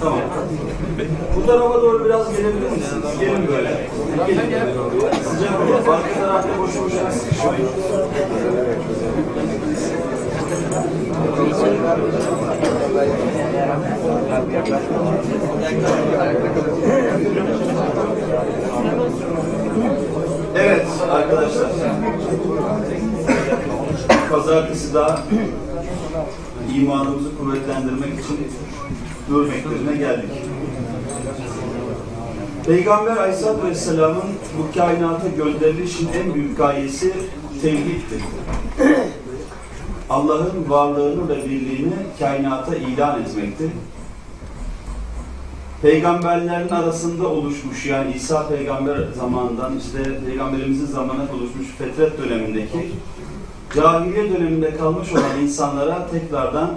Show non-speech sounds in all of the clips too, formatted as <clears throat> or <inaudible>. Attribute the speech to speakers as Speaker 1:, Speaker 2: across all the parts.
Speaker 1: Tamam. Bu tarafa doğru biraz gelebilir misiniz? Gelin böyle. Gelin. Sıcak olur. Arka tarafta boşu boşuna sıkışmayın. Evet arkadaşlar. Pazartesi daha imanımızı kuvvetlendirmek için hürmetlerine geldik. Peygamber Aleyhisselatü Vesselam'ın bu kainata gönderilişin en büyük gayesi tevhiddir. Allah'ın varlığını ve birliğini kainata ilan etmektir. Peygamberlerin arasında oluşmuş yani İsa peygamber zamanından işte peygamberimizin zamanına oluşmuş fetret dönemindeki cahiliye döneminde kalmış olan insanlara tekrardan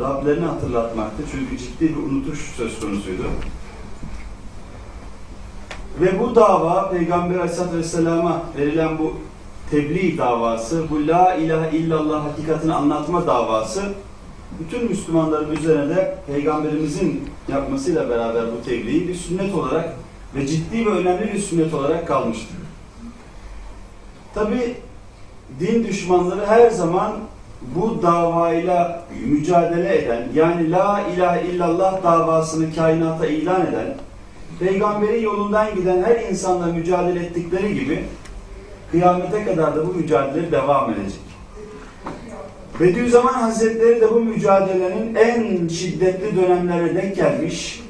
Speaker 1: Rablerini hatırlatmaktı. Çünkü ciddi bir unutuş söz konusuydu. Ve bu dava Peygamber Aleyhisselatü Vesselam'a verilen bu tebliğ davası, bu La ilahe illallah hakikatini anlatma davası bütün Müslümanların üzerine de Peygamberimizin yapmasıyla beraber bu tebliği bir sünnet olarak ve ciddi ve önemli bir sünnet olarak kalmıştır. Tabi din düşmanları her zaman bu davayla mücadele eden, yani La ilahe illallah davasını kainata ilan eden, peygamberi yolundan giden her insanla mücadele ettikleri gibi kıyamete kadar da bu mücadele devam edecek. Bediüzzaman Hazretleri de bu mücadelenin en şiddetli dönemlere denk gelmiş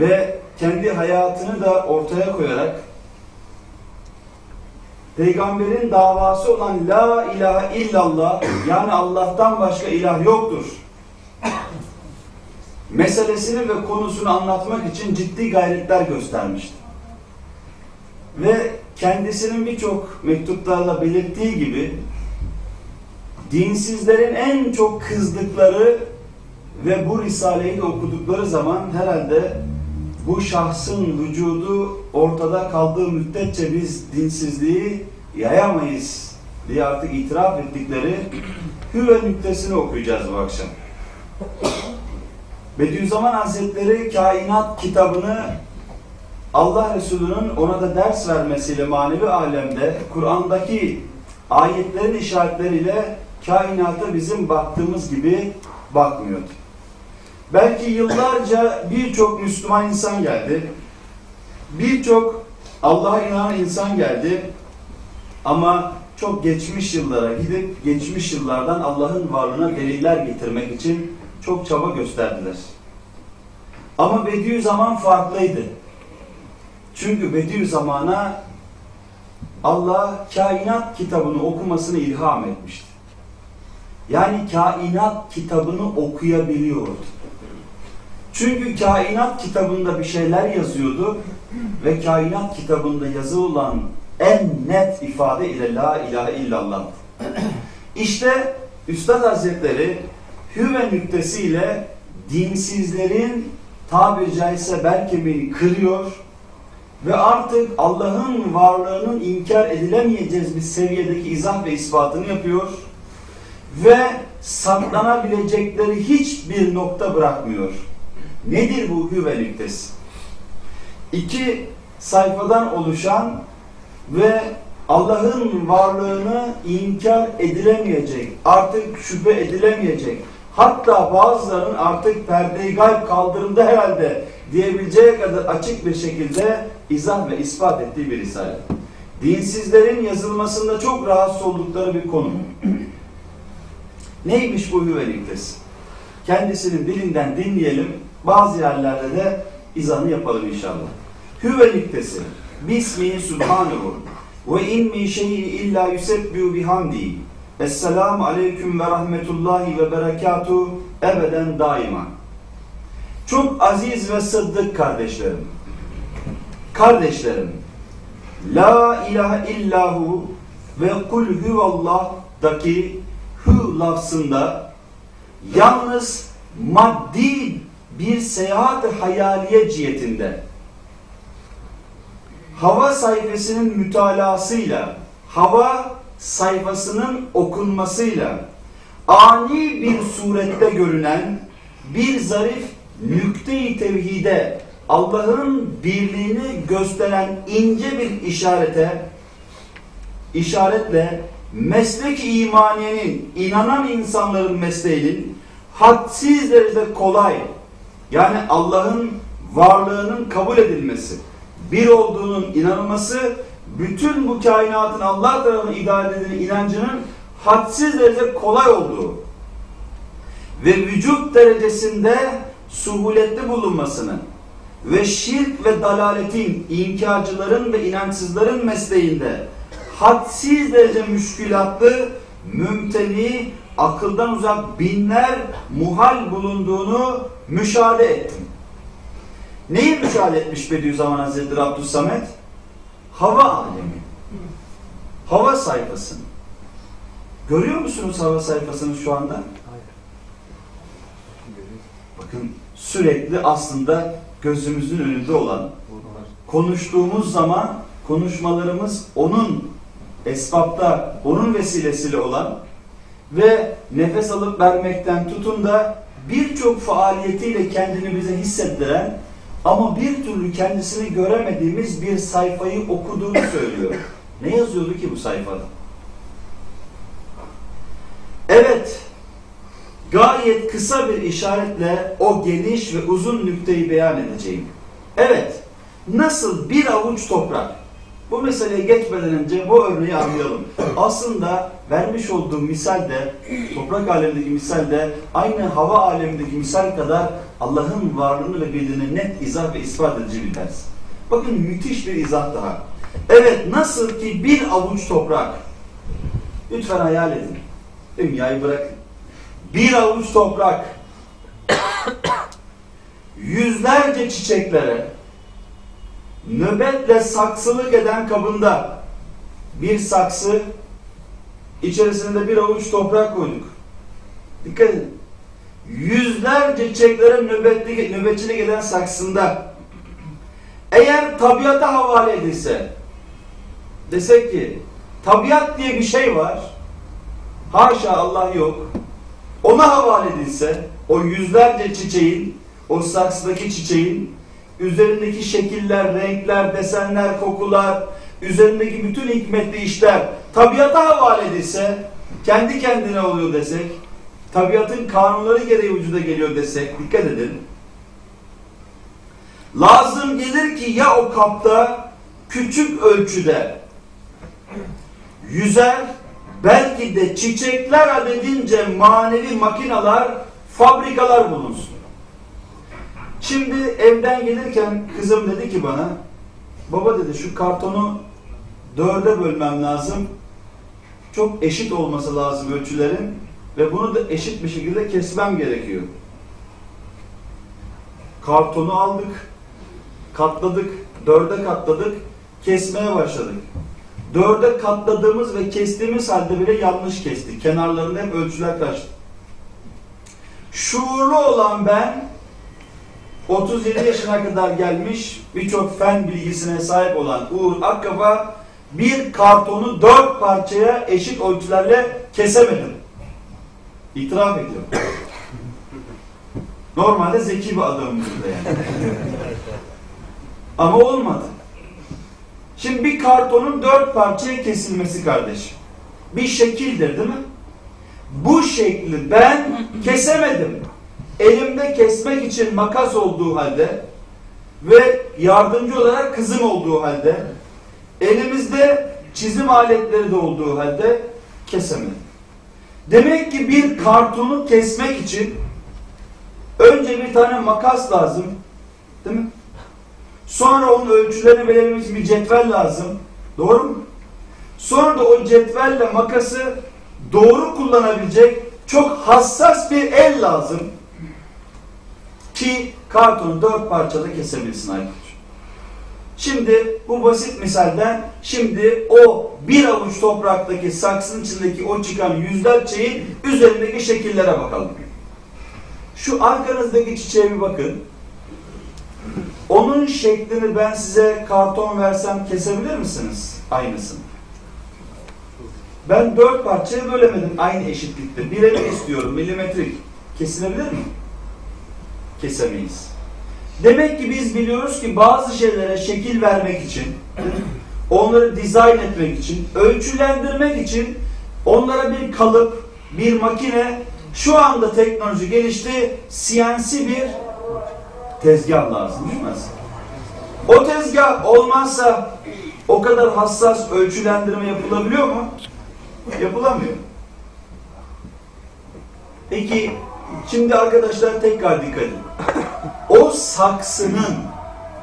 Speaker 1: ve kendi hayatını da ortaya koyarak Peygamberin davası olan La ilahe illallah yani Allah'tan başka ilah yoktur meselesini ve konusunu anlatmak için ciddi gayretler göstermişti. Ve kendisinin birçok mektuplarla belirttiği gibi dinsizlerin en çok kızdıkları ve bu Risale'yi okudukları zaman herhalde bu şahsın vücudu ortada kaldığı müddetçe biz dinsizliği yayamayız diye artık itiraf ettikleri Hüve nüktesini okuyacağız bu akşam. Bediüzzaman Hazretleri kainat kitabını Allah Resulü'nün ona da ders vermesiyle manevi alemde Kur'an'daki ayetlerin işaretleriyle kainata bizim baktığımız gibi bakmıyordu. Belki yıllarca birçok Müslüman insan geldi. Birçok Allah'a inanan insan geldi. Ama çok geçmiş yıllara gidip geçmiş yıllardan Allah'ın varlığına deliller getirmek için çok çaba gösterdiler. Ama Bediüzzaman farklıydı. Çünkü Bediüzzaman'a Allah kainat kitabını okumasını ilham etmişti. Yani kainat kitabını okuyabiliyordu. Çünkü kainat kitabında bir şeyler yazıyordu ve kainat kitabında yazı olan en net ifade ile la ilahe illallah. İşte Üstad Hazretleri Hüve nüktesiyle dinsizlerin tabiri caizse bel kırıyor ve artık Allah'ın varlığının inkar edilemeyeceğiz bir seviyedeki izah ve ispatını yapıyor ve saklanabilecekleri hiçbir nokta bırakmıyor. Nedir bu hüve nüktesi? İki sayfadan oluşan ve Allah'ın varlığını inkar edilemeyecek, artık şüphe edilemeyecek, hatta bazılarının artık perde-i gayb kaldırımda herhalde diyebileceği kadar açık bir şekilde izah ve ispat ettiği bir risale. Dinsizlerin yazılmasında çok rahatsız oldukları bir konu. <clears throat> Neymiş bu hüve nüktesi? Kendisinin dilinden dinleyelim. Bazı yerlerde de izahını yapalım inşallah. Hüve nüktesi. Bismihi subhanehu. Ve in min şeyin illa yusebbihu bihamdi. Esselamu aleyküm ve rahmetullahi ve berekatuhu ebeden daima. Çok aziz ve sıddık kardeşlerim. Kardeşlerim. La ilahe illahu ve kul huvallah'daki hu lafzında yalnız maddi bir seyahat hayaliye cihetinde. Hava sayfasının mütalasıyla hava sayfasının okunmasıyla ani bir surette görünen bir zarif nükte-i tevhide Allah'ın birliğini gösteren ince bir işarete işaretle meslek imaniyenin inanan insanların mesleğinin hadsiz derecede kolay yani Allah'ın varlığının kabul edilmesi bir olduğunun inanılması bütün bu kainatın Allah tarafından idare edilen inancının hadsiz derecede kolay olduğu ve vücut derecesinde suhulette bulunmasını ve şirk ve dalaletin, inkarcıların ve inançsızların mesleğinde hadsiz derece müşkülatlı, mümteni, akıldan uzak binler muhal bulunduğunu müşahede ettim. Neyi müşahede etmiş Bediüzzaman Hazretleri Abdüssamet? Hava alemi. Hava sayfasını. Görüyor musunuz hava sayfasını şu anda? Bakın sürekli aslında gözümüzün önünde olan, konuştuğumuz zaman konuşmalarımız onun esbapta, onun vesilesiyle olan ve nefes alıp vermekten tutun da birçok faaliyetiyle kendini bize hissettiren ama bir türlü kendisini göremediğimiz bir sayfayı okuduğunu söylüyor. Ne yazıyordu ki bu sayfada? Evet, gayet kısa bir işaretle o geniş ve uzun nükteyi beyan edeceğim. Evet, nasıl bir avuç toprak, bu meseleye geçmeden önce bu örneği anlayalım. Aslında vermiş olduğum misal de, toprak alemindeki misal de aynı hava alemindeki misal kadar Allah'ın varlığını ve birliğini net izah ve ispat edici bir ders. Bakın müthiş bir izah daha. Evet nasıl ki bir avuç toprak, lütfen hayal edin. Dünyayı bırakın. Bir avuç toprak, <coughs> yüzlerce çiçeklere, nöbetle saksılık eden kabında bir saksı içerisinde de bir avuç toprak koyduk. Dikkat edin. Yüzlerce çiçeklere nöbetli, nöbetçilik gelen saksında eğer tabiata havale edilse desek ki tabiat diye bir şey var haşa Allah yok ona havale edilse o yüzlerce çiçeğin o saksıdaki çiçeğin üzerindeki şekiller, renkler, desenler, kokular, üzerindeki bütün hikmetli işler tabiata havale edilse, kendi kendine oluyor desek, tabiatın kanunları gereği vücuda geliyor desek, dikkat edin. Lazım gelir ki ya o kapta küçük ölçüde yüzer, belki de çiçekler adedince manevi makinalar, fabrikalar bulunsun. Şimdi evden gelirken kızım dedi ki bana, baba dedi şu kartonu dörde bölmem lazım. Çok eşit olması lazım ölçülerin ve bunu da eşit bir şekilde kesmem gerekiyor. Kartonu aldık, katladık, dörde katladık, kesmeye başladık. Dörde katladığımız ve kestiğimiz halde bile yanlış kestik. Kenarlarında hep ölçüler kaçtı. Şuurlu olan ben 37 yaşına kadar gelmiş birçok fen bilgisine sahip olan Uğur Akkafa bir kartonu dört parçaya eşit ölçülerle kesemedim. İtiraf ediyor. Normalde zeki bir adamımdır yani. <laughs> Ama olmadı. Şimdi bir kartonun dört parçaya kesilmesi kardeşim. Bir şekildir değil mi? Bu şekli ben kesemedim elimde kesmek için makas olduğu halde ve yardımcı olarak kızım olduğu halde elimizde çizim aletleri de olduğu halde kesemedim. Demek ki bir kartonu kesmek için önce bir tane makas lazım. Değil mi? Sonra onun ölçülerini belirlememiz bir cetvel lazım. Doğru mu? Sonra da o cetvelle makası doğru kullanabilecek çok hassas bir el lazım. Ki kartonu dört parçada kesebilsin Aykut. Şimdi bu basit misalden şimdi o bir avuç topraktaki saksının içindeki o çıkan yüzlerceyin üzerindeki şekillere bakalım. Şu arkanızdaki çiçeğe bir bakın. Onun şeklini ben size karton versem kesebilir misiniz? Aynısını. Ben dört parçaya bölemedim aynı eşitlikte. Birebir istiyorum milimetrik. Kesilebilir mi? Kesemeyiz. Demek ki biz biliyoruz ki bazı şeylere şekil vermek için, onları dizayn etmek için, ölçülendirmek için onlara bir kalıp, bir makine, şu anda teknoloji gelişti, CNC bir tezgah lazım değil mi? O tezgah olmazsa o kadar hassas ölçülendirme yapılabiliyor mu? Yapılamıyor. Peki şimdi arkadaşlar tekrar dikkat edin. <laughs> O saksının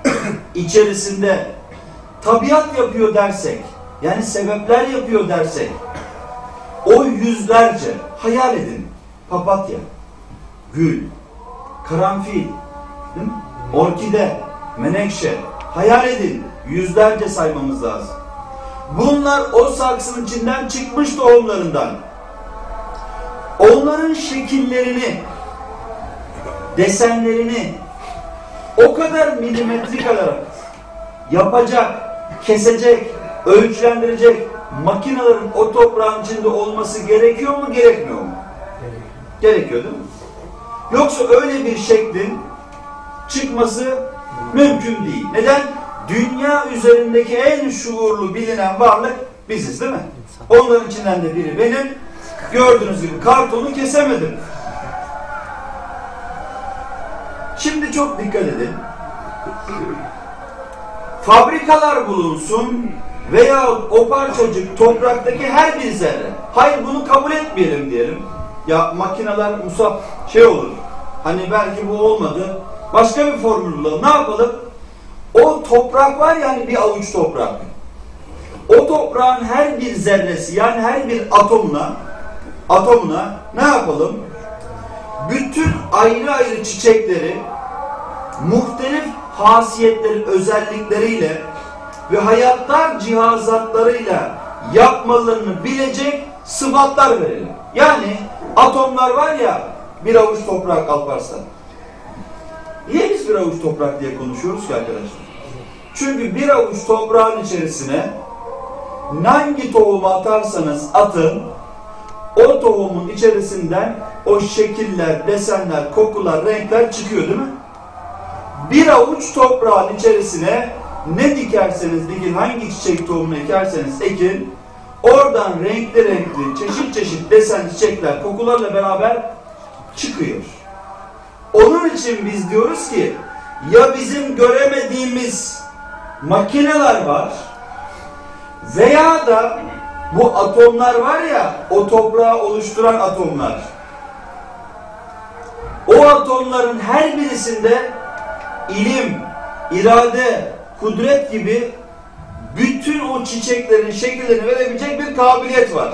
Speaker 1: <coughs> içerisinde tabiat yapıyor dersek, yani sebepler yapıyor dersek, o yüzlerce hayal edin. Papatya, gül, karanfil, orkide, menekşe, hayal edin. Yüzlerce saymamız lazım. Bunlar o saksının içinden çıkmış tohumlarından. Onların şekillerini, desenlerini o kadar milimetrik olarak yapacak, kesecek, ölçülendirecek makinelerin o toprağın içinde olması gerekiyor mu, gerekmiyor mu? Gerekiyor değil mi? Yoksa öyle bir şeklin çıkması mümkün değil. Neden? Dünya üzerindeki en şuurlu bilinen varlık biziz değil mi? Onların içinden de biri benim. Gördüğünüz gibi kartonu kesemedim. Şimdi çok dikkat edin. Fabrikalar bulunsun veya o parçacık topraktaki her bir zerre. Hayır bunu kabul etmeyelim diyelim. Ya makineler Musab şey olur. Hani belki bu olmadı. Başka bir formül bulalım. Ne yapalım? O toprak var yani bir avuç toprak. O toprağın her bir zerresi yani her bir atomuna atomuna ne yapalım? Bütün ayrı ayrı çiçekleri muhtelif hasiyetleri, özellikleriyle ve hayatlar cihazatlarıyla yapmalarını bilecek sıfatlar verelim. Yani atomlar var ya bir avuç toprak Alparslan. Niye biz bir avuç toprak diye konuşuyoruz ki arkadaşlar? Çünkü bir avuç toprağın içerisine hangi tohumu atarsanız atın o tohumun içerisinden o şekiller, desenler, kokular, renkler çıkıyor değil mi? Bir avuç toprağın içerisine ne dikerseniz dikin, hangi çiçek tohumunu ekerseniz ekin, oradan renkli renkli, çeşit çeşit desen çiçekler, kokularla beraber çıkıyor. Onun için biz diyoruz ki, ya bizim göremediğimiz makineler var veya da bu atomlar var ya, o toprağı oluşturan atomlar. O atomların her birisinde ilim, irade, kudret gibi bütün o çiçeklerin şekillerini verebilecek bir kabiliyet var.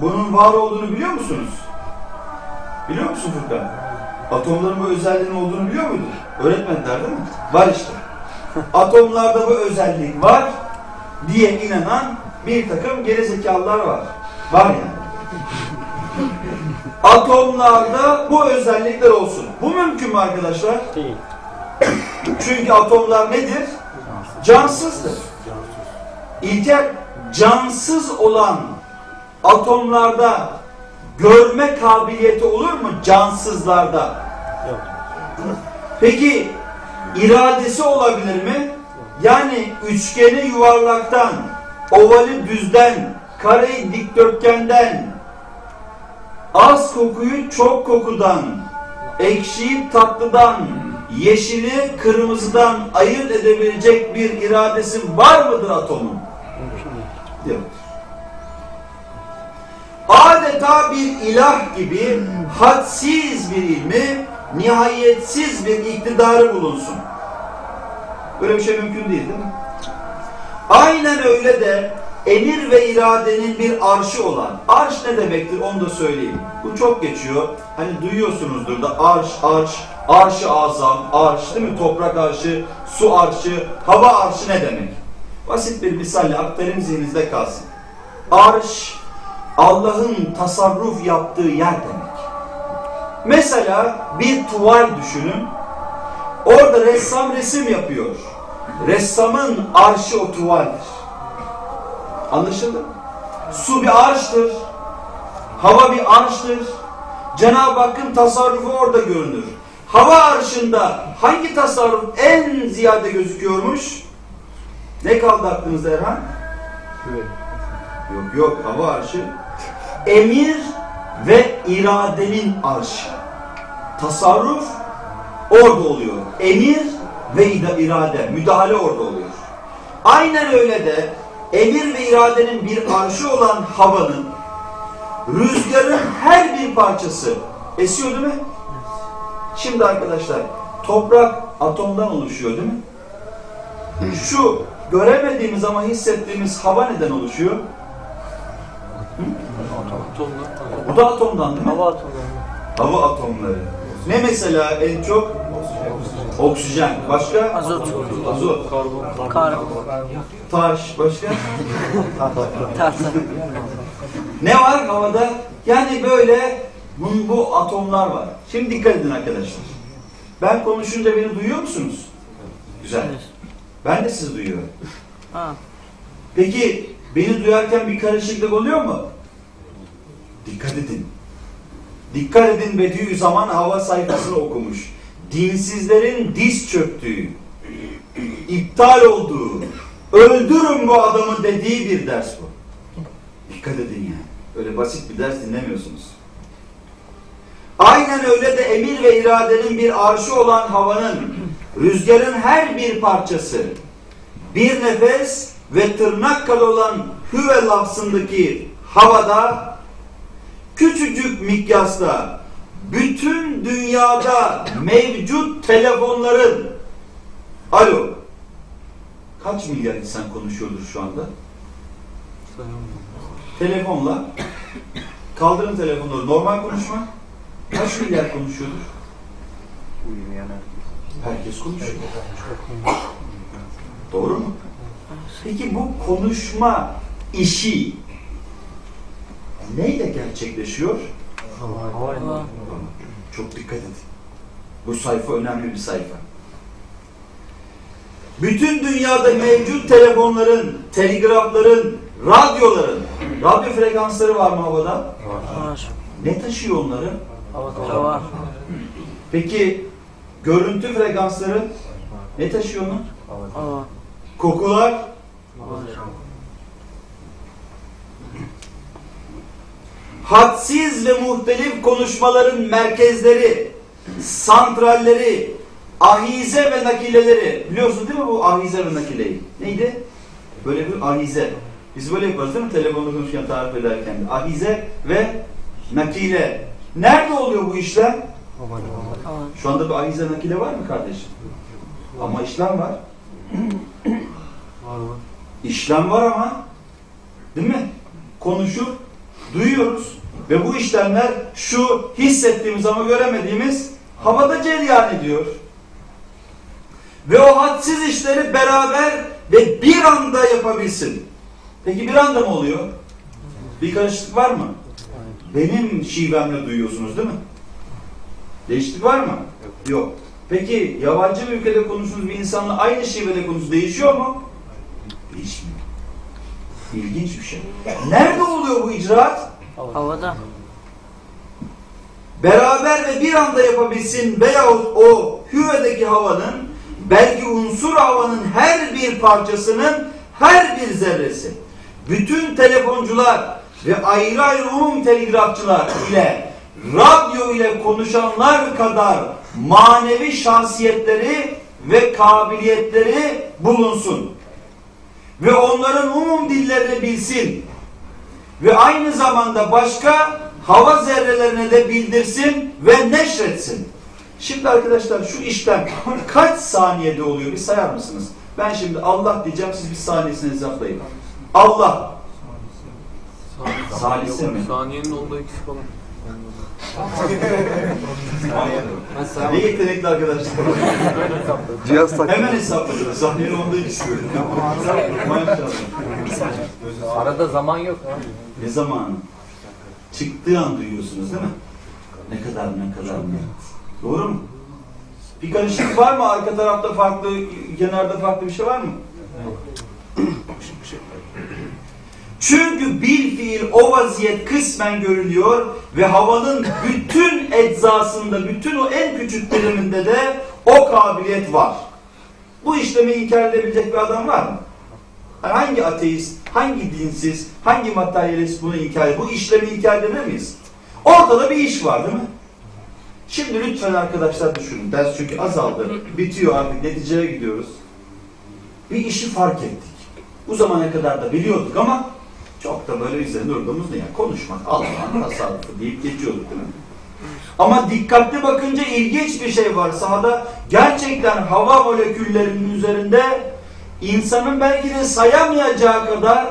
Speaker 1: Bunun var olduğunu biliyor musunuz? Biliyor musun Furkan? Atomların bu özelliğinin olduğunu biliyor muydun? Öğretmediler değil mi? Var işte. Atomlarda bu özellik var diye inanan bir takım gerizekalılar var. Var yani. Atomlarda bu özellikler olsun. Bu mümkün mü arkadaşlar?
Speaker 2: Değil.
Speaker 1: Çünkü atomlar nedir? Cansızdır. İlker cansız olan atomlarda görme kabiliyeti olur mu cansızlarda?
Speaker 2: Yok.
Speaker 1: Peki iradesi olabilir mi? Yani üçgeni yuvarlaktan, ovali düzden, kareyi dikdörtgenden, az kokuyu çok kokudan, ekşiyi tatlıdan, yeşili kırmızıdan ayırt edebilecek bir iradesi var mıdır atomun? Yok. Adeta bir ilah gibi hadsiz bir ilmi, nihayetsiz bir iktidarı bulunsun. Böyle bir şey mümkün değil değil mi? Aynen öyle de emir ve iradenin bir arşı olan, arş ne demektir onu da söyleyeyim. Bu çok geçiyor. Hani duyuyorsunuzdur da arş, arş, arşı azam, arş değil mi? Toprak arşı, su arşı, hava arşı ne demek? Basit bir misalle aktarayım zihninizde kalsın. Arş, Allah'ın tasarruf yaptığı yer demek. Mesela bir tuval düşünün. Orada ressam resim yapıyor. Ressamın arşı o tuvaldir. Anlaşıldı mı? Su bir arştır. Hava bir arştır. Cenab-ı Hakk'ın tasarrufu orada görünür. hava arşında hangi tasarruf en ziyade gözüküyormuş? Ne kaldı aklınızda Erhan? Yok yok hava arşı. Emir ve iradenin arşı. Tasarruf orada oluyor. Emir ve ida- irade, müdahale orada oluyor. Aynen öyle de emir ve iradenin bir arşı olan havanın rüzgarın her bir parçası esiyor değil mi? Şimdi arkadaşlar toprak atomdan oluşuyor değil mi? Şu göremediğimiz ama hissettiğimiz hava neden oluşuyor? Bu da atomdan değil mi?
Speaker 2: Hava atomları.
Speaker 1: Hava atomları. Ne mesela en çok? Oksijen. Başka?
Speaker 2: Azot.
Speaker 1: Azot.
Speaker 2: Karbon.
Speaker 1: Taş. Başka?
Speaker 2: Tahta.
Speaker 1: Ne var havada? Yani böyle bu, bu atomlar var. Şimdi dikkat edin arkadaşlar. Ben konuşunca beni duyuyor musunuz? Güzel. Ben de sizi duyuyorum.
Speaker 2: Ha.
Speaker 1: Peki beni duyarken bir karışıklık oluyor mu? Dikkat edin. Dikkat edin Bediüzzaman hava sayfasını okumuş. Dinsizlerin diz çöktüğü, iptal olduğu, öldürün bu adamı dediği bir ders bu. Dikkat edin yani. Öyle basit bir ders dinlemiyorsunuz. Aynen öyle de emir ve iradenin bir arşı olan havanın, rüzgarın her bir parçası, bir nefes ve tırnak kadar olan hüve lafzındaki havada küçücük mikyasla bütün dünyada mevcut telefonların alo kaç milyar insan konuşuyordur şu anda? Telefonla kaldırın telefonları normal konuşma kaç milyar konuşuyordur? Herkes konuşuyor. Doğru mu? Peki bu konuşma işi neyle gerçekleşiyor?
Speaker 2: Hava.
Speaker 1: Çok dikkat edin. Bu sayfa önemli bir sayfa. Bütün dünyada mevcut telefonların, telgrafların, radyoların, radyo frekansları var mı havada?
Speaker 2: Var.
Speaker 1: Ne taşıyor onları?
Speaker 2: Hava.
Speaker 1: Peki görüntü frekansları ne taşıyor onu?
Speaker 2: Hava.
Speaker 1: Kokular,
Speaker 2: Var.
Speaker 1: Hadsiz ve muhtelif konuşmaların merkezleri, santralleri, ahize ve nakileleri. Biliyorsun değil mi bu ahize ve nakileyi? Neydi? Böyle bir ahize. Biz böyle yaparız değil mi? Telefonda konuşurken, tarif ederken de. Ahize ve nakile. Nerede oluyor bu?
Speaker 2: Hava.
Speaker 1: Şu anda bir ahize nakile var mı kardeşim? Ama işlem var. İşlem var ama değil mi? Konuşur, duyuyoruz ve bu işlemler şu hissettiğimiz ama göremediğimiz havada cereyan ediyor. Ve o hadsiz işleri beraber ve bir anda yapabilsin. Peki bir anda mı oluyor? Bir karışıklık var mı? Benim şivemle duyuyorsunuz değil mi? Değişiklik var mı? Yok. Peki yabancı bir ülkede konuştuğunuz bir insanla aynı şivede konuştuğunuz değişiyor mu? Değişmiyor. İlginç bir şey. Nerede oluyor bu icraat?
Speaker 2: Havada.
Speaker 1: Beraber ve bir anda yapabilsin veyahut o hüvedeki havanın belki unsur havanın her bir parçasının her bir zerresi bütün telefoncular ve ayrı ayrı umum telgrafçılar ile radyo ile konuşanlar kadar manevi şahsiyetleri ve kabiliyetleri bulunsun. Ve onların umum dillerini bilsin. Ve aynı zamanda başka hava zerrelerine de bildirsin ve neşretsin. Şimdi arkadaşlar şu işlem kaç saniyede oluyor bir sayar mısınız? Ben şimdi Allah diyeceğim siz bir saniyesini hesaplayın. Allah. Salise mi?
Speaker 3: Saniyenin onda ikisi falan.
Speaker 1: Ne yetenekli arkadaşlar.
Speaker 4: Cihaz tak.
Speaker 1: Hemen hesapladılar. Saniyenin onda ikisi. Maşallah.
Speaker 3: Arada zaman yok ha.
Speaker 1: Ne zamanı? Çıktığı an duyuyorsunuz değil mi? Ne kadar ne kadar ne? Doğru mu? Bir karışıklık var mı? Arka tarafta farklı, kenarda farklı bir şey var mı? Çünkü bil fiil o vaziyet kısmen görülüyor ve havanın bütün eczasında, bütün o en küçük biriminde de o kabiliyet var. Bu işlemi inkar edebilecek bir adam var mı? Hangi ateist, hangi dinsiz, hangi materyalist bunu inkar ediyor? Bu işlemi inkar edebilir miyiz? Ortada bir iş var değil mi? Şimdi lütfen arkadaşlar düşünün. Ders çünkü azaldı. Bitiyor artık. Neticeye gidiyoruz. Bir işi fark ettik. Bu zamana kadar da biliyorduk ama çok da böyle üzerinde durduğumuz değil. Yani konuşmak, Allah'ın <laughs> tasarrufu deyip geçiyorduk değil mi? Ama dikkatli bakınca ilginç bir şey var. Sahada gerçekten hava moleküllerinin üzerinde insanın belki de sayamayacağı kadar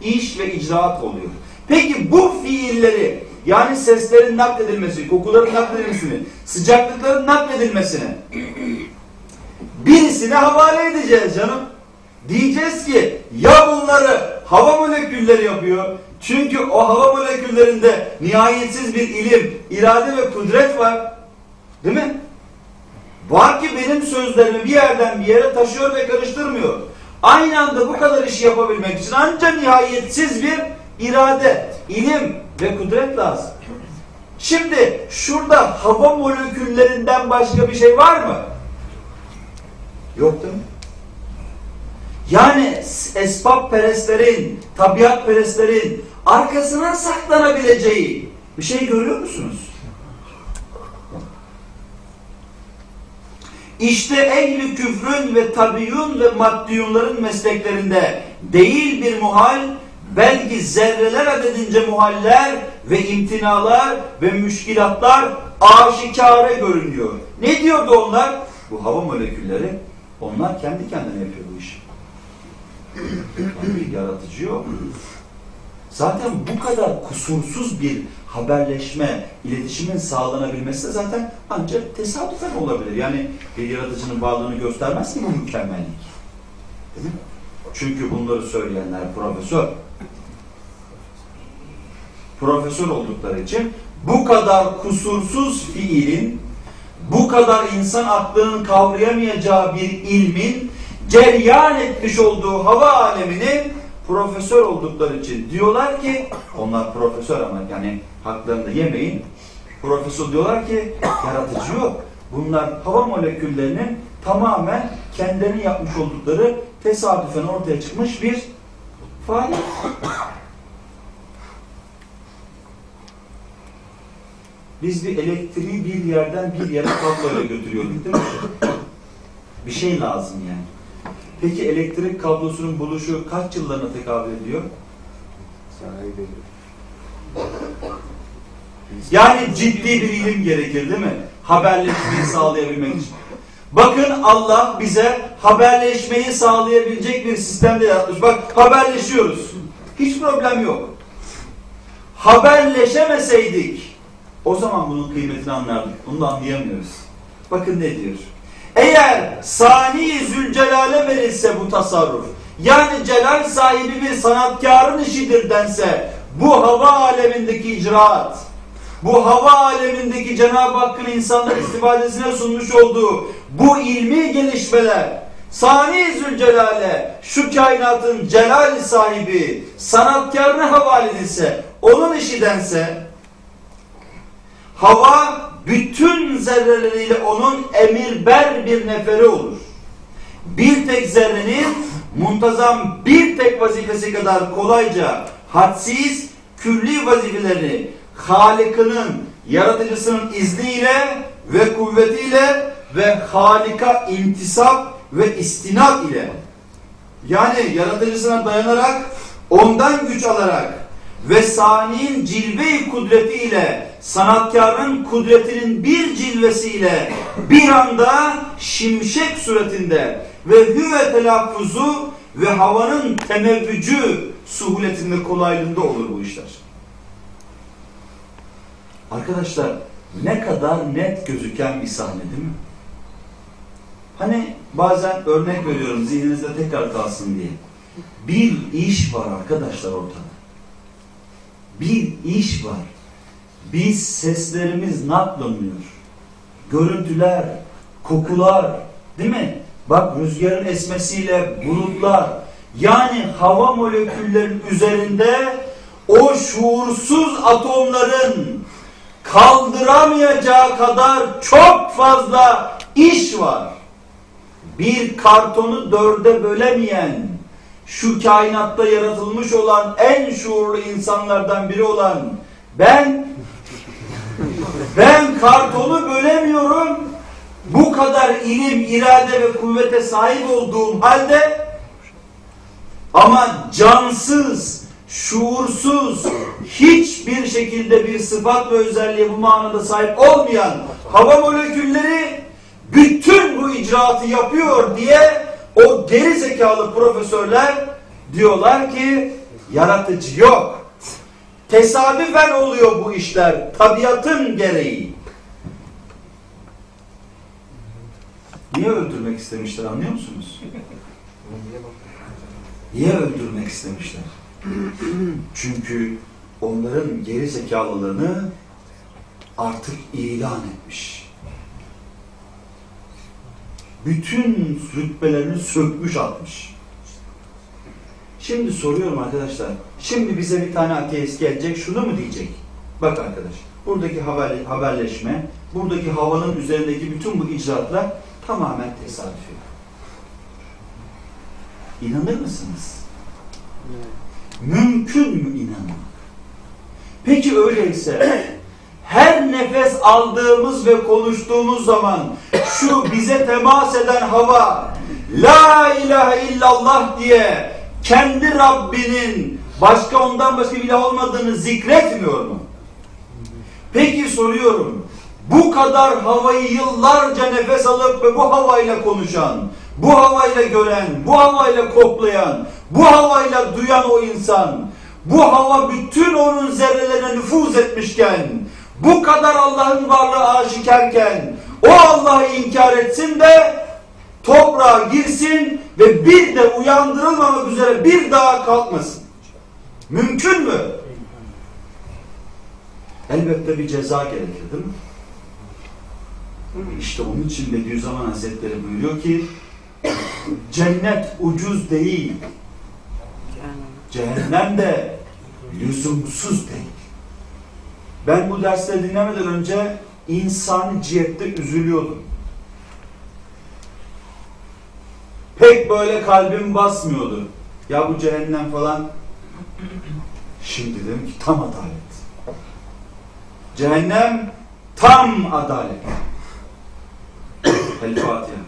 Speaker 1: iş ve icraat oluyor. Peki bu fiilleri yani seslerin nakledilmesi, kokuların nakledilmesini, sıcaklıkların nakledilmesini birisine havale edeceğiz canım. Diyeceğiz ki ya bunları hava molekülleri yapıyor. Çünkü o hava moleküllerinde nihayetsiz bir ilim, irade ve kudret var. Değil mi? Var ki benim sözlerimi bir yerden bir yere taşıyor ve karıştırmıyor. Aynı anda bu kadar işi yapabilmek için ancak nihayetsiz bir irade, ilim ve kudret lazım. Şimdi şurada hava moleküllerinden başka bir şey var mı? Yok değil mi? Yani esbab perestlerin, tabiat perestlerin arkasına saklanabileceği bir şey görüyor musunuz? İşte ehli küfrün ve tabiyyun ve maddiyunların mesleklerinde değil bir muhal, belki zerreler adedince muhaller ve imtinalar ve müşkilatlar aşikare görünüyor. Ne diyordu onlar? Bu hava molekülleri, onlar kendi kendine yapıyor bu işi. Bir <clears throat> yaratıcı yok. Zaten bu kadar kusursuz bir haberleşme, iletişimin sağlanabilmesi de zaten ancak tesadüfen olabilir. Yani bir yaratıcının varlığını göstermez ki bu mükemmellik. Çünkü bunları söyleyenler profesör. Profesör oldukları için bu kadar kusursuz fiilin, bu kadar insan aklının kavrayamayacağı bir ilmin ceryan etmiş olduğu hava alemini profesör oldukları için diyorlar ki onlar profesör ama yani haklarını yemeyin. Profesör diyorlar ki yaratıcı yok. Bunlar hava moleküllerinin tamamen kendilerinin yapmış oldukları tesadüfen ortaya çıkmış bir faaliyet. Biz bir elektriği bir yerden bir yere kabloyla götürüyorduk değil mi? Bir şey lazım yani. Peki elektrik kablosunun buluşu kaç yıllarına tekabül ediyor? Yani ciddi bir ilim gerekir değil mi? Haberleşmeyi sağlayabilmek için. Bakın Allah bize haberleşmeyi sağlayabilecek bir sistem de yaratmış. Bak haberleşiyoruz. Hiç problem yok. Haberleşemeseydik o zaman bunun kıymetini anlardık. Bunu da anlayamıyoruz. Bakın ne diyor. Eğer Sani Zülcelal'e verilse bu tasarruf, yani celal sahibi bir sanatkarın işidir dense, bu hava alemindeki icraat, bu hava alemindeki Cenab-ı Hakk'ın insanlar istifadesine sunmuş olduğu bu ilmi gelişmeler, Sani Zülcelal'e şu kainatın celal sahibi, sanatkarına havale edilse, onun işi dense, hava bütün zerreleriyle onun emirber bir neferi olur. Bir tek zerrenin muntazam bir tek vazifesi kadar kolayca hadsiz külli vazifelerini Halık'ının, yaratıcısının izniyle ve kuvvetiyle ve Halik'a intisap ve istinat ile yani yaratıcısına dayanarak ondan güç alarak ve saniyin cilve-i kudretiyle sanatkarın kudretinin bir cilvesiyle bir anda şimşek suretinde ve hüve telaffuzu ve havanın tenevvücü suhuletinde kolaylığında olur bu işler. Arkadaşlar ne kadar net gözüken bir sahne değil mi? Hani bazen örnek veriyorum zihninizde tekrar kalsın diye. Bir iş var arkadaşlar ortada. Bir iş var. Biz seslerimiz naklanıyor. Görüntüler, kokular, değil mi? Bak rüzgarın esmesiyle bulutlar. Yani hava moleküllerinin üzerinde o şuursuz atomların kaldıramayacağı kadar çok fazla iş var. Bir kartonu dörde bölemeyen, şu kainatta yaratılmış olan en şuurlu insanlardan biri olan ben ben kartonu bölemiyorum. Bu kadar ilim, irade ve kuvvete sahip olduğum halde ama cansız, şuursuz, hiçbir şekilde bir sıfat ve özelliğe bu manada sahip olmayan hava molekülleri bütün bu icraatı yapıyor diye o geri zekalı profesörler diyorlar ki yaratıcı yok. Tesadüfen oluyor bu işler. Tabiatın gereği. Niye öldürmek istemişler anlıyor musunuz? Niye öldürmek istemişler? Çünkü onların geri zekalılığını artık ilan etmiş. Bütün rütbelerini sökmüş atmış. Şimdi soruyorum arkadaşlar. Şimdi bize bir tane ateist gelecek şunu mu diyecek? Bak arkadaş buradaki haber, haberleşme, buradaki havanın üzerindeki bütün bu icraatlar tamamen tesadüfi. İnanır mısınız? Mümkün mü inanmak? Peki öyleyse her nefes aldığımız ve konuştuğumuz zaman şu bize temas eden hava La ilahe illallah diye kendi Rabbinin başka ondan başka bir olmadığını zikretmiyor mu? Peki soruyorum. Bu kadar havayı yıllarca nefes alıp ve bu havayla konuşan, bu havayla gören, bu havayla koklayan, bu havayla duyan o insan, bu hava bütün onun zerrelerine nüfuz etmişken, bu kadar Allah'ın varlığı aşikarken, o Allah'ı inkar etsin de toprağa girsin ve bir de uyandırılmamak üzere bir daha kalkmasın. Mümkün mü? Elbette bir ceza gerekir değil mi? İşte onun için Bediüzzaman Hazretleri buyuruyor ki cennet ucuz değil, cehennem de lüzumsuz değil. Ben bu dersleri dinlemeden önce insani cihette üzülüyordum. Pek böyle kalbim basmıyordu. Ya bu cehennem falan. Şimdi dedim ki tam adalet. Cehennem tam adalet. El Fatiha.